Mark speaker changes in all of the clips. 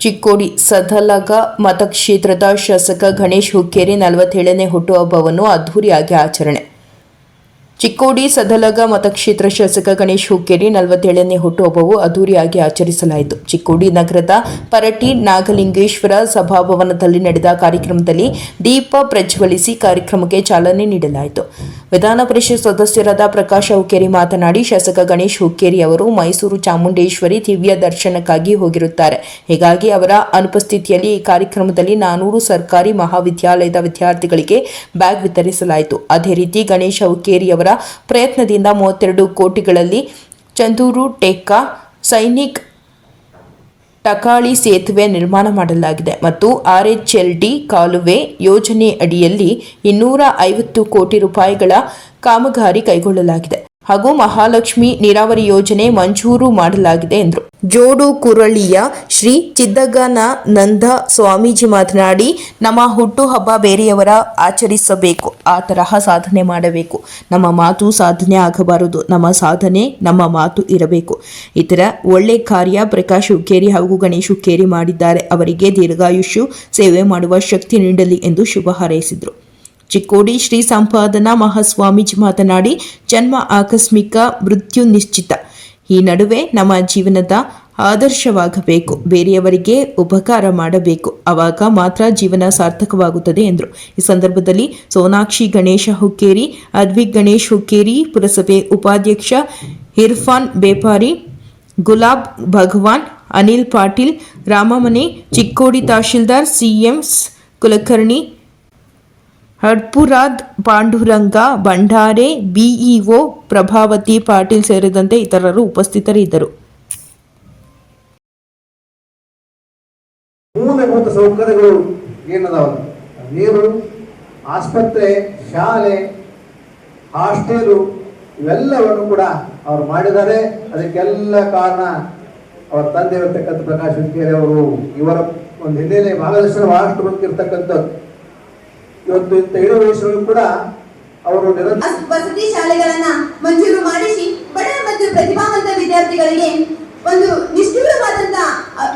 Speaker 1: ಚಿಕ್ಕೋಡಿ ಸದಲಗ ಮತಕ್ಷೇತ್ರದ ಶಾಸಕ ಗಣೇಶ್ ಹುಕ್ಕೇರಿ ನಲವತ್ತೇಳನೇ ಹುಟ್ಟುಹಬ್ಬವನ್ನು ಅದ್ದೂರಿಯಾಗಿ ಆಚರಣೆ. ಚಿಕ್ಕೋಡಿ ಸದಲಗ ಮತಕ್ಷೇತ್ರ ಶಾಸಕ ಗಣೇಶ್ ಹುಕ್ಕೇರಿ ನಲವತ್ತೇಳನೇ ಹುಟ್ಟುಹಬ್ಬವು ಅದ್ದೂರಿಯಾಗಿ ಆಚರಿಸಲಾಯಿತು. ಚಿಕ್ಕೋಡಿ ನಗರದ ಪರಟಿ ನಾಗಲಿಂಗೇಶ್ವರ ಸಭಾಭವನದಲ್ಲಿ ನಡೆದ ಕಾರ್ಯಕ್ರಮದಲ್ಲಿ ದೀಪ ಪ್ರಜ್ವಲಿಸಿ ಕಾರ್ಯಕ್ರಮಕ್ಕೆ ಚಾಲನೆ ನೀಡಲಾಯಿತು. ವಿಧಾನ ಪರಿಷತ್ ಸದಸ್ಯರಾದ ಪ್ರಕಾಶ್ ಹುಕ್ಕೇರಿ ಮಾತನಾಡಿ, ಶಾಸಕ ಗಣೇಶ್ ಹುಕ್ಕೇರಿ ಅವರು ಮೈಸೂರು ಚಾಮುಂಡೇಶ್ವರಿ ದಿವ್ಯ ದರ್ಶನಕ್ಕಾಗಿ ಹೋಗಿರುತ್ತಾರೆ. ಹೀಗಾಗಿ ಅವರ ಅನುಪಸ್ಥಿತಿಯಲ್ಲಿ ಈ ಕಾರ್ಯಕ್ರಮದಲ್ಲಿ ನಾನೂರು ಸರ್ಕಾರಿ ಮಹಾವಿದ್ಯಾಲಯದ ವಿದ್ಯಾರ್ಥಿಗಳಿಗೆ ಬ್ಯಾಗ್ ವಿತರಿಸಲಾಯಿತು. ಅದೇ ರೀತಿ ಗಣೇಶ್ ಹುಕ್ಕೇರಿ ಅವರ ಪ್ರಯತ್ನದಿಂದ ಮೂವತ್ತೆರಡು ಕೋಟಿಗಳಲ್ಲಿ ಚಂದೂರು ಟೇಕಾ ಸೈನಿಕ್ ಟಕಾಳಿ ಸೇತುವೆ ನಿರ್ಮಾಣ ಮಾಡಲಾಗಿದೆ ಮತ್ತು ಆರ್ಎಚ್ಎಲ್ಡಿ ಕಾಲುವೆ ಯೋಜನೆ ಅಡಿಯಲ್ಲಿ ಇನ್ನೂರ ಐವತ್ತು ಕೋಟಿ ರೂಪಾಯಿಗಳ ಕಾಮಗಾರಿ ಕೈಗೊಳ್ಳಲಾಗಿದೆ. ಹಾಗೂ ಮಹಾಲಕ್ಷ್ಮಿ ನೀರಾವರಿ ಯೋಜನೆ ಮಂಜೂರು ಮಾಡಲಾಗಿದೆ ಎಂದರು. ಜೋಡು ಕುರಳಿಯ ಶ್ರೀ ಚಿದ್ದಗನಾನಂದ ಸ್ವಾಮೀಜಿ ಮಾತನಾಡಿ, ನಮ್ಮ ಹುಟ್ಟುಹಬ್ಬ ಬೇರೆಯವರ ಆಚರಿಸಬೇಕು, ಆ ತರಹ ಸಾಧನೆ ಮಾಡಬೇಕು. ನಮ್ಮ ಮಾತು ಸಾಧನೆ ಆಗಬಾರದು, ನಮ್ಮ ಸಾಧನೆ ನಮ್ಮ ಮಾತು ಇರಬೇಕು. ಇತರ ಒಳ್ಳೆ ಕಾರ್ಯ ಪ್ರಕಾಶ್ ಹುಕ್ಕೇರಿ ಹಾಗೂ ಗಣೇಶ್ ಹುಕ್ಕೇರಿ ಮಾಡಿದ್ದಾರೆ. ಅವರಿಗೆ ದೀರ್ಘಾಯುಷ್ಯು ಸೇವೆ ಮಾಡುವ ಶಕ್ತಿ ನೀಡಲಿ ಎಂದು ಶುಭ ಹಾರೈಸಿದರು. ಚಿಕ್ಕೋಡಿ ಶ್ರೀ ಸಂಪಾದನಾ ಮಹಾಸ್ವಾಮೀಜಿ ಮಾತನಾಡಿ, ಜನ್ಮ ಆಕಸ್ಮಿಕ, ಮೃತ್ಯು ನಿಶ್ಚಿತ. ಈ ನಡುವೆ ನಮ್ಮ ಜೀವನದ ಆದರ್ಶವಾಗಬೇಕು. ಬೇರೆಯವರಿಗೆ ಉಪಕಾರ ಮಾಡಬೇಕು. ಆವಾಗ ಮಾತ್ರ ಜೀವನ ಸಾರ್ಥಕವಾಗುತ್ತದೆ ಎಂದರು. ಈ ಸಂದರ್ಭದಲ್ಲಿ ಸೋನಾಕ್ಷಿ ಗಣೇಶ ಹುಕ್ಕೇರಿ, ಅದ್ವಿಕ್ ಗಣೇಶ್ ಹುಕ್ಕೇರಿ, ಪುರಸಭೆ ಉಪಾಧ್ಯಕ್ಷ ಇರ್ಫಾನ್ ಬೇಪಾರಿ, ಗುಲಾಬ್ ಭಗವಾನ್, ಅನಿಲ್ ಪಾಟೀಲ್, ರಾಮಮನೆ, ಚಿಕ್ಕೋಡಿ ತಹಶೀಲ್ದಾರ್ ಸಿಎಂ ಕುಲಕರ್ಣಿ ಹಡ್ಪುರಾದ್ ಪಾಂಡುರಂಗ ಭಂಡಾರೆ ಬಿಇಒ ಪ್ರಭಾವತಿ ಪಾಟೀಲ್ ಸೇರಿದಂತೆ ಇತರರು ಉಪಸ್ಥಿತರಿದ್ದರು.
Speaker 2: ಮೂಲಭೂತ ಸೌಕರ್ಯಗಳು ಏನದಾವ? ನೀರು, ಆಸ್ಪತ್ರೆ, ಶಾಲೆ, ಹಾಸ್ಟೆಲು, ಇವೆಲ್ಲವನ್ನು ಕೂಡ ಅವರು ಮಾಡಿದ್ದಾರೆ. ಅದಕ್ಕೆಲ್ಲ ಕಾರಣ ಅವರ ತಂದೆ ಇರತಕ್ಕಂಥ ಪ್ರಕಾಶ್ ಅವರು ಇವರ ಒಂದು ಹಿನ್ನೆಲೆ ಮಾರ್ಗದರ್ಶನ ಬಹಳಷ್ಟು ಬಂದಿರತಕ್ಕಂಥದ್ದು. ಇವತ್ತು ಕೂಡ ಅವರು
Speaker 3: ವಸತಿ ಶಾಲೆಗಳನ್ನ ಮಂಜೂರು ಮಾಡಿಸಿ ಬಡ ಮತ್ತು ಪ್ರತಿಭಾವಂತ ವಿದ್ಯಾರ್ಥಿಗಳಿಗೆ ಒಂದು ನಿಷ್ಠುರವಾದಂತ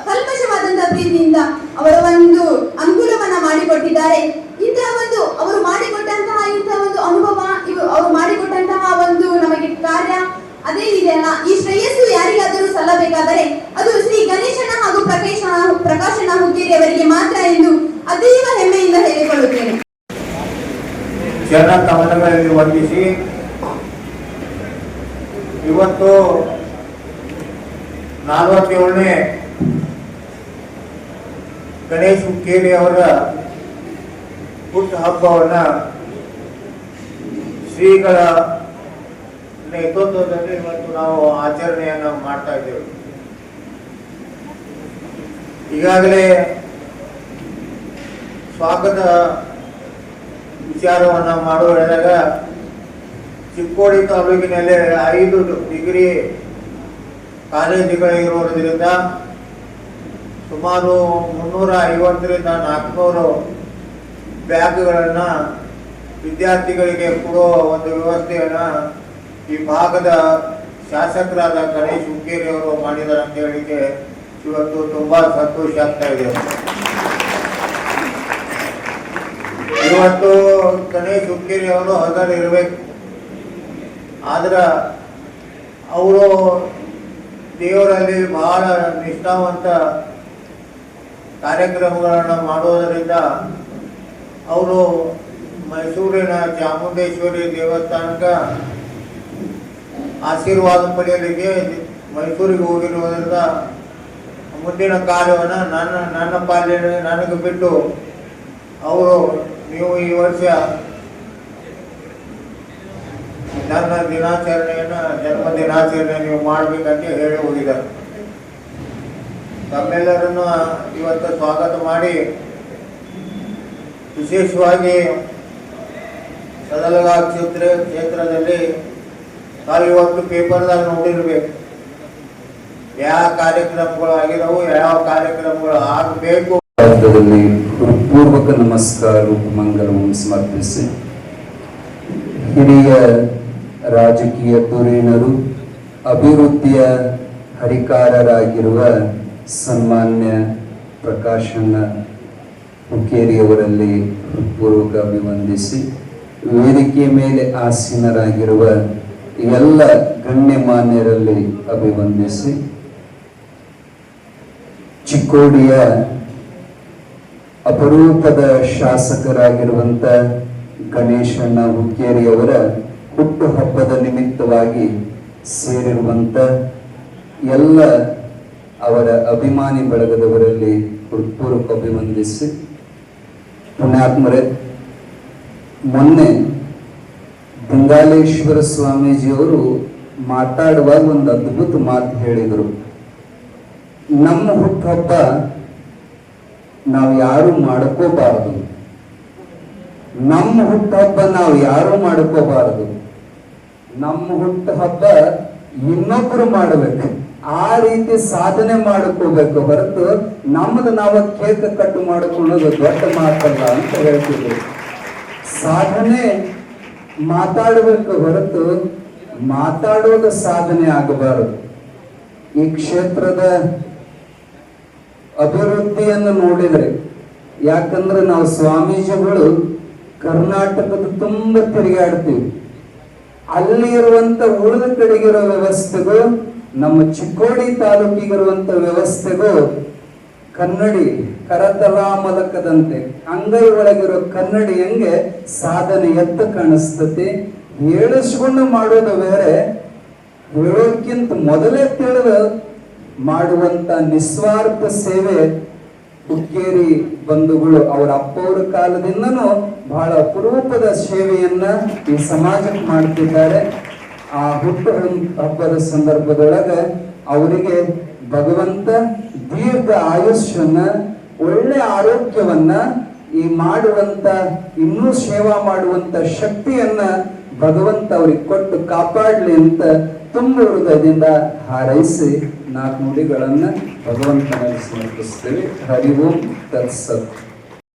Speaker 3: ಕಲ್ಪಶವಾದಂತ ಪ್ರೀತಿಯಿಂದ ಅವರ ಒಂದು ಅನುಕೂಲವನ್ನ ಮಾಡಿಕೊಟ್ಟಿದ್ದಾರೆ. ಇಂತಹ ಒಂದು ಅವರು ಮಾಡಿಕೊಟ್ಟಂತಹ ಇಂತಹ ಒಂದು ಅನುಭವ, ಇವು ಅವರು ಮಾಡಿಕೊಟ್ಟಂತಹ ಒಂದು ನಮಗೆ ಕಾರ್ಯ ಅದೇ ಇದೆಯಲ್ಲ ಈ ಶ್ರೇಯಸ್ಸು ಯಾರಿಗಾದರೂ ಸಲ್ಲಬೇಕಾದರೆ ಅದು ಶ್ರೀ ಗಣೇಶನ ಹಾಗೂ ಪ್ರಕಾಶನ ಪ್ರಕಾಶನ ಹುಕ್ಕೇರಿ ಅವರಿಗೆ ಮಾತ್ರ ಎಂದು ಅತೀವ ಹೆಮ್ಮೆಯಿಂದ ಹೇಳಿಕೊಳ್ಳುತ್ತೇನೆ.
Speaker 4: ಜನ ಕಮಲಗಳಲ್ಲಿ ವಂದಿಸಿ ಇವತ್ತು ನಲವತ್ತೇಳನೇ ಗಣೇಶ್ ಹುಕ್ಕೇರಿ ಅವರ ಹುಟ್ಟು ಹಬ್ಬವನ್ನ ಶ್ರೀಗಳ ನೇತೃತ್ವದಲ್ಲಿ ಇವತ್ತು ನಾವು ಆಚರಣೆಯನ್ನು ಮಾಡ್ತಾ ಇದ್ದೇವೆ. ಈಗಾಗಲೇ ಸ್ವಾಗತ ವಿಚಾರವನ್ನ ಮಾಡುವಾಗ ಚಿಕ್ಕೋಡಿ ತಾಲೂಕಿನಲ್ಲಿ ಐದು ಡಿಗ್ರಿ ಕಾಲೇಜುಗಳಿರುವುದರಿಂದ ಸುಮಾರು ಮುನ್ನೂರ ಐವತ್ತರಿಂದ ನಾಲ್ಕುನೂರು ಬ್ಯಾಗ್ಗಳನ್ನು ವಿದ್ಯಾರ್ಥಿಗಳಿಗೆ ಕೊಡುವ ಒಂದು ವ್ಯವಸ್ಥೆಯನ್ನು ಈ ಭಾಗದ ಶಾಸಕರಾದ ಗಣೇಶ್ ಹುಕ್ಕೇರಿ ಅವರು ಮಾಡಿದ್ದಾರೆ ಅಂತ ಹೇಳಿಕೆ ಇವತ್ತು ತುಂಬಾ ಸಂತೋಷ ಆಗ್ತಾ ಇದೆ. ಇವತ್ತು ಹುಕ್ಕೇರಿ ಅವರು ಹದರ್ ಇರಬೇಕು. ಆದ್ರೆ ಅವರು ದೇವರಲ್ಲಿ ಬಹಳ ನಿಷ್ಠಾವಂತ ಕಾರ್ಯಕ್ರಮಗಳನ್ನು ಮಾಡುವುದರಿಂದ ಅವರು ಮೈಸೂರಿನ ಚಾಮುಂಡೇಶ್ವರಿ ದೇವಸ್ಥಾನಕ್ಕೆ ಆಶೀರ್ವಾದ ಪಡೆಯಲಿಕ್ಕೆ ಮೈಸೂರಿಗೆ ಹೋಗಿರುವುದರಿಂದ ಮುಂದಿನ ಕಾರ್ಯವನ್ನು ನನ್ನ ನನ್ನ ಪಾಲ್ಯ ನನಗೆ ಬಿಟ್ಟು ಅವರು ನೀವು ಈ ವರ್ಷ ನನ್ನ ದಿನಾಚರಣೆಯನ್ನ, ಜನ್ಮ ದಿನಾಚರಣೆ ನೀವು ಮಾಡ್ಬೇಕಂತ ಹೇಳಿ ಹೋಗಿದ್ದಾರೆ. ತಮ್ಮೆಲ್ಲರನ್ನು ಇವತ್ತು ಸ್ವಾಗತ ಮಾಡಿ ವಿಶೇಷವಾಗಿ ಸದಲಗಾ ಕ್ಷೇತ್ರ, ಕ್ಷೇತ್ರದಲ್ಲಿ ನಾವು ಇವತ್ತು ಪೇಪರ್ದಾಗ ನೋಡಿರ್ಬೇಕು. ಯಾವ ಕಾರ್ಯಕ್ರಮಗಳು ಆಗಿದವು ಯಾವ ಕಾರ್ಯಕ್ರಮಗಳು ಆಗಬೇಕು?
Speaker 5: ಪೂರ್ವಕ ನಮಸ್ಕಾರ ಮಂಗಲವನ್ನು ಸಮರ್ಪಿಸಿ. ಹಿರಿಯ ರಾಜಕೀಯ ಧುರೀಣರು ಅಭಿವೃದ್ಧಿಯ ಹರಿಕಾರರಾಗಿರುವ ಸನ್ಮಾನ್ಯ ಪ್ರಕಾಶಣ್ಣ ಹುಕ್ಕೇರಿಯವರಲ್ಲಿ ಪೂರ್ವಕ ಅಭಿವಂದಿಸಿ ವೇದಿಕೆ ಮೇಲೆ ಆಸೀನರಾಗಿರುವ ಎಲ್ಲ ಗಣ್ಯಮಾನ್ಯರಲ್ಲಿ ಅಭಿವಂದಿಸಿ ಚಿಕ್ಕೋಡಿಯ ಅಪರೂಪದ ಶಾಸಕರಾಗಿರುವಂತ ಗಣೇಶಣ್ಣ ಹುಕ್ಕೇರಿಯವರ ಹುಟ್ಟುಹಬ್ಬದ ನಿಮಿತ್ತವಾಗಿ ಸೇರಿರುವಂತ ಎಲ್ಲ ಅವರ ಅಭಿಮಾನಿ ಬಳಗದವರಲ್ಲಿ ಹೃತ್ಪೂರ್ವಕ ಅಭಿವಂದಿಸಿ ಪುಣ್ಯಾತ್ಮರೇ, ಮೊನ್ನೆ ಬಂಗಾಲೇಶ್ವರ ಸ್ವಾಮೀಜಿಯವರು ಮಾತಾಡುವಾಗ ಒಂದು ಅದ್ಭುತ ಮಾತು ಹೇಳಿದರು. ನಮ್ಮ ಹುಟ್ಟುಹಬ್ಬ ನಾವು ಯಾರು ಮಾಡ್ಕೋಬಾರದು. ನಮ್ಮ ಹುಟ್ಟುಹಬ್ಬ ನಾವು ಯಾರು ಮಾಡ್ಕೋಬಾರದು. ನಮ್ಮ ಹುಟ್ಟುಹಬ್ಬ ಇನ್ನೊಬ್ರು ಮಾಡಬೇಕು. ಆ ರೀತಿ ಸಾಧನೆ ಮಾಡ್ಕೋಬೇಕು ಹೊರತು ನಮ್ಮದು ನಾವು ಕೇಕ್ ಕಟ್ಟು ಮಾಡಿಕೊಳ್ಳೋದು ದೊಡ್ಡ ಮಾತಲ್ಲ ಅಂತ ಹೇಳ್ತಿದ್ರು. ಸಾಧನೆ ಮಾತಾಡಬೇಕು ಹೊರತು ಮಾತಾಡೋದು ಸಾಧನೆ ಆಗಬಾರದು. ಈ ಕ್ಷೇತ್ರದ ಅಭಿವೃದ್ಧಿಯನ್ನು ನೋಡಿದರೆ, ಯಾಕಂದ್ರೆ ನಾವು ಸ್ವಾಮೀಜಿಗಳು ಕರ್ನಾಟಕದ ತುಂಬ ತಿರುಗಾಡ್ತೀವಿ ಅಲ್ಲಿ ಇರುವಂತ ಉಳಿದ ಕಡೆಗಿರೋ ವ್ಯವಸ್ಥೆಗಳು, ನಮ್ಮ ಚಿಕ್ಕೋಡಿ ತಾಲೂಕಿಗಿರುವಂತ ವ್ಯವಸ್ಥೆಗಳು ಕನ್ನಡಿ, ಕರತಲಾ ಮಲಕದಂತೆ ಅಂಗೈ ಒಳಗಿರೋ ಕನ್ನಡಿ ಹೆಂಗೆ ಸಾಧನೆ ಎತ್ತ ಕಾಣಿಸ್ತತಿ ಹೇಳಿಸ್ಕೊಂಡು ಮಾಡೋದು ಬೇರೆ ಹೇಳೋಕ್ಕಿಂತ ಮೊದಲೇ ತಿಳಿದು ಮಾಡುವಂತ ನಿಸ್ವಾರ್ಥ ಸೇವೆ ಹುಕ್ಕೇರಿ ಬಂಧುಗಳು ಅವರ ಅಪ್ಪವರ ಕಾಲದಿಂದನೂ ಬಹಳ ಅಪರೂಪದ ಸೇವೆಯನ್ನ ಈ ಸಮಾಜಕ್ಕೆ ಮಾಡ್ತಿದ್ದಾರೆ. ಆ ಹುಟ್ಟು ಹಬ್ಬದ ಸಂದರ್ಭದೊಳಗೆ ಅವರಿಗೆ ಭಗವಂತ ದೀರ್ಘ ಆಯುಷ್ಯನ್ನ, ಒಳ್ಳೆ ಆರೋಗ್ಯವನ್ನ, ಈ ಮಾಡುವಂತ, ಇನ್ನೂ ಸೇವಾ ಮಾಡುವಂತ ಶಕ್ತಿಯನ್ನ ಭಗವಂತ ಅವ್ರಿಗೆ ಕೊಟ್ಟು ಕಾಪಾಡಲಿ ಅಂತ ತುಂಬ ಹೃದಯದಿಂದ ಹಾರೈಸಿ ನಾಲ್ಕು ನುಡಿಗಳನ್ನ ಭಗವಂತನಲ್ಲಿ ಸಮರ್ಪಿಸ್ತೇವೆ. ಹರಿ ಓಂ ತತ್ಸತ್.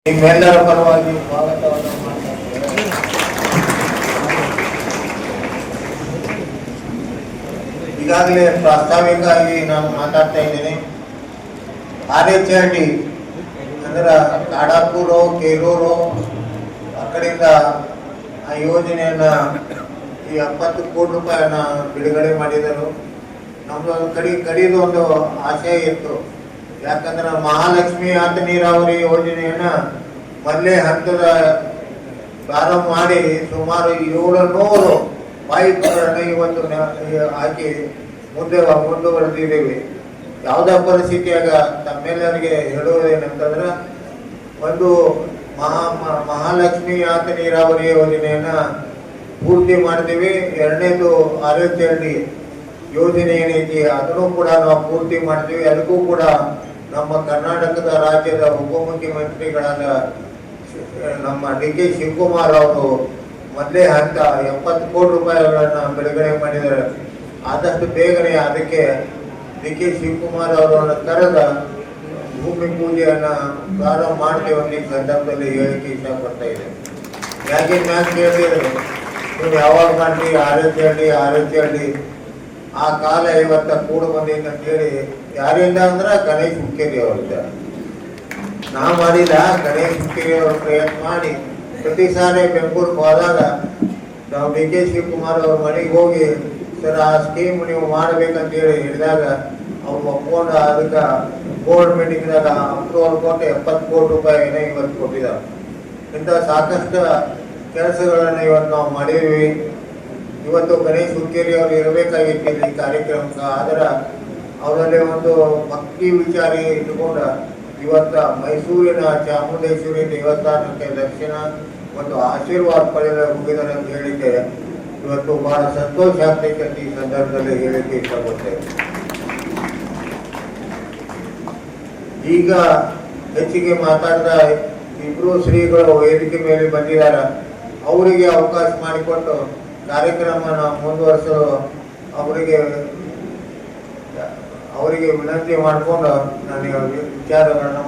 Speaker 4: ನಿಮ್ಮೆಲ್ಲರ ಪರವಾಗಿ ಸ್ವಾಗತವನ್ನು ಈಗಾಗಲೇ ಪ್ರಾಸ್ತಾವಿಕವಾಗಿ ನಾನು ಮಾತಾಡ್ತಾ ಇದ್ದೇನೆ. ಆರ್ ಎಚ್ ಆರ್ ಡಿ ಅಂದ್ರೆ ಕಾಡಾಪುರು ಕೇರೂರು, ಆ ಕಡೆಯಿಂದ ಆ ಯೋಜನೆಯನ್ನ ಈ ಎಪ್ಪತ್ತು ಕೋಟಿ ರೂಪಾಯಿಯನ್ನ ಬಿಡುಗಡೆ ಮಾಡಿದರು. ನಮ್ದು ಕಡಿ, ಕಡಿದು ಒಂದು ಆಸೆ ಇತ್ತು. ಯಾಕಂದ್ರೆ ಮಹಾಲಕ್ಷ್ಮಿ ಅಂತ ನೀರಾವರಿ ಯೋಜನೆಯನ್ನ ಮೊದಲೇ ಹಂತದ ಪ್ರಾರಂಭ ಮಾಡಿ ಸುಮಾರು ಏಳು ನೂರು ಪೈಪ್ಗಳನ್ನು ಇವತ್ತು ಹಾಕಿ ಮುಂದೆ ಮುಂದುವರೆದಿದ್ದೀವಿ. ಯಾವುದೇ ಪರಿಸ್ಥಿತಿಯಾಗ ತಮ್ಮೆಲ್ಲರಿಗೆ ಹೇಳುವುದೇನಂತಂದ್ರೆ ಒಂದು ಮಹಾ ಮಹಾಲಕ್ಷ್ಮಿ ಆತ ನೀರಾವರಿ ಯೋಜನೆಯನ್ನ ಪೂರ್ತಿ ಮಾಡ್ತೀವಿ ಎರಡನೇದು ಆರೋಗ್ಯ ಯೋಜನೆ ಏನೈತಿ, ಅದನ್ನು ಕೂಡ ನಾವು ಪೂರ್ತಿ ಮಾಡ್ತೀವಿ. ಅದಕ್ಕೂ ಕೂಡ ನಮ್ಮ ಕರ್ನಾಟಕದ ರಾಜ್ಯದ ಉಪಮುಖ್ಯಮಂತ್ರಿಗಳಾದ ನಮ್ಮ ಡಿ ಕೆ ಶಿವಕುಮಾರ್ ಅವರು ಮೊದಲೇ ಹಂತ ಎಪ್ಪತ್ತು ಕೋಟಿ ರೂಪಾಯಿಗಳನ್ನು ಬಿಡುಗಡೆ ಮಾಡಿದ್ದಾರೆ. ಆದಷ್ಟು ಬೇಗನೆ ಅದಕ್ಕೆ ಡಿ ಕೆ ಶಿವಕುಮಾರ್ ಅವರನ್ನು ಕರೆದ ಭೂಮಿ ಪೂಜೆಯನ್ನ ಪ್ರಾರಂಭ ಮಾಡ್ತೇವೆ ಅಂತ ಈ ಸಂದರ್ಭದಲ್ಲಿ ಹೇಳಿಕೆ ಇಷ್ಟಪಡ್ತಾ ಇದೆ ಯಾಕೆ ನಾನು ಕೇಳಿದ್ರು ನೀವು ಯಾವಾಗ ಮಾಡ್ತೀವಿ ಆರೋಗ್ಯ ಹಳ್ಳಿ ಆರೋಗ್ಯ ಹಳ್ಳಿ. ಆ ಕಾಲ ಇವತ್ತ ಕೂಡ ಅಂತ ಹೇಳಿ ಯಾರಿಂದ ಅಂದ್ರ ಗಣೇಶ್ ಹುಕ್ಕೇರಿ ಅವರಿಂದ ನಾ ಮಾಡಿದ ಗಣೇಶ್ ಹುಕ್ಕೇರಿ ಅವ್ರ ಪ್ರಯತ್ನ ಮಾಡಿ ಪ್ರತಿ ಸಾರಿ ಬೆಂಗಳೂರಿಗೆ ಹೋದಾಗ ನಾವು ಡಿ ಕೆ ಶಿವಕುಮಾರ್ ಅವ್ರ ಮನೆಗೆ ಹೋಗಿ, ಸರ್, ಆ ಸ್ಕೀಮ್ ನೀವು ಮಾಡ್ಬೇಕಂತ ಹೇಳಿ ಹೇಳಿದಾಗ ಅವ್ರು ಒಪ್ಕೊಂಡು ಅದಕ್ಕೆ ಬೋರ್ಡ್ ಮೀಟಿಂಗ್ದಾಗ ಅಪ್ರೂವಲ್ ಕೊಟ್ಟು ಎಪ್ಪತ್ತು ಕೋಟಿ ರೂಪಾಯಿನ ಇವತ್ತು ಕೊಟ್ಟಿದ್ದಾರೆ ಇಂಥ ಸಾಕಷ್ಟು ಕೆಲಸಗಳನ್ನು ಇವತ್ತು ನಾವು ಮಾಡಿದ್ವಿ. ಇವತ್ತು ಗಣೇಶ್ ಹುಕ್ಕೇರಿ ಅವರು ಇರಬೇಕಾಗಿತ್ತು ಈ ಕಾರ್ಯಕ್ರಮಕ್ಕೆ. ಆದ್ರೆ ಅವರಲ್ಲಿ ಒಂದು ಭಕ್ತಿ ವಿಚಾರ ಇಟ್ಟುಕೊಂಡ ಇವತ್ತ ಮೈಸೂರಿನ ಚಾಮುಂಡೇಶ್ವರಿ ದೇವಸ್ಥಾನಕ್ಕೆ ದಕ್ಷಿಣ ಒಂದು ಆಶೀರ್ವಾದ ಪಡೆಯಲು ಹೋಗಿದ್ದಾರೆ ಅಂತ ಹೇಳಿದ್ದೆ. ಇವತ್ತು ಬಹಳ ಸಂತೋಷ ಆಗ್ತೈತೆ ಈ ಸಂದರ್ಭದಲ್ಲಿ ಹೇಳಕ್ಕೆ ಇಷ್ಟಪಡ್ತೇವೆ ಈಗ ಹೆಚ್ಚಿಗೆ ಮಾತಾಡ್ತಾ ಇಬ್ರು ಶ್ರೀಗಳು ವೇದಿಕೆ ಮೇಲೆ ಬಂದಿದ್ದಾರೆ. ಅವರಿಗೆ ಅವಕಾಶ ಮಾಡಿಕೊಟ್ಟು ಕಾರ್ಯಕ್ರಮನ ಮುಂದುವರಿಸಲು ಅವರಿಗೆ ಅವರಿಗೆ ವಿನಂತಿ ಮಾಡಿಕೊಂಡು ನನಗೆ ವಿಚಾರಗಳನ್ನು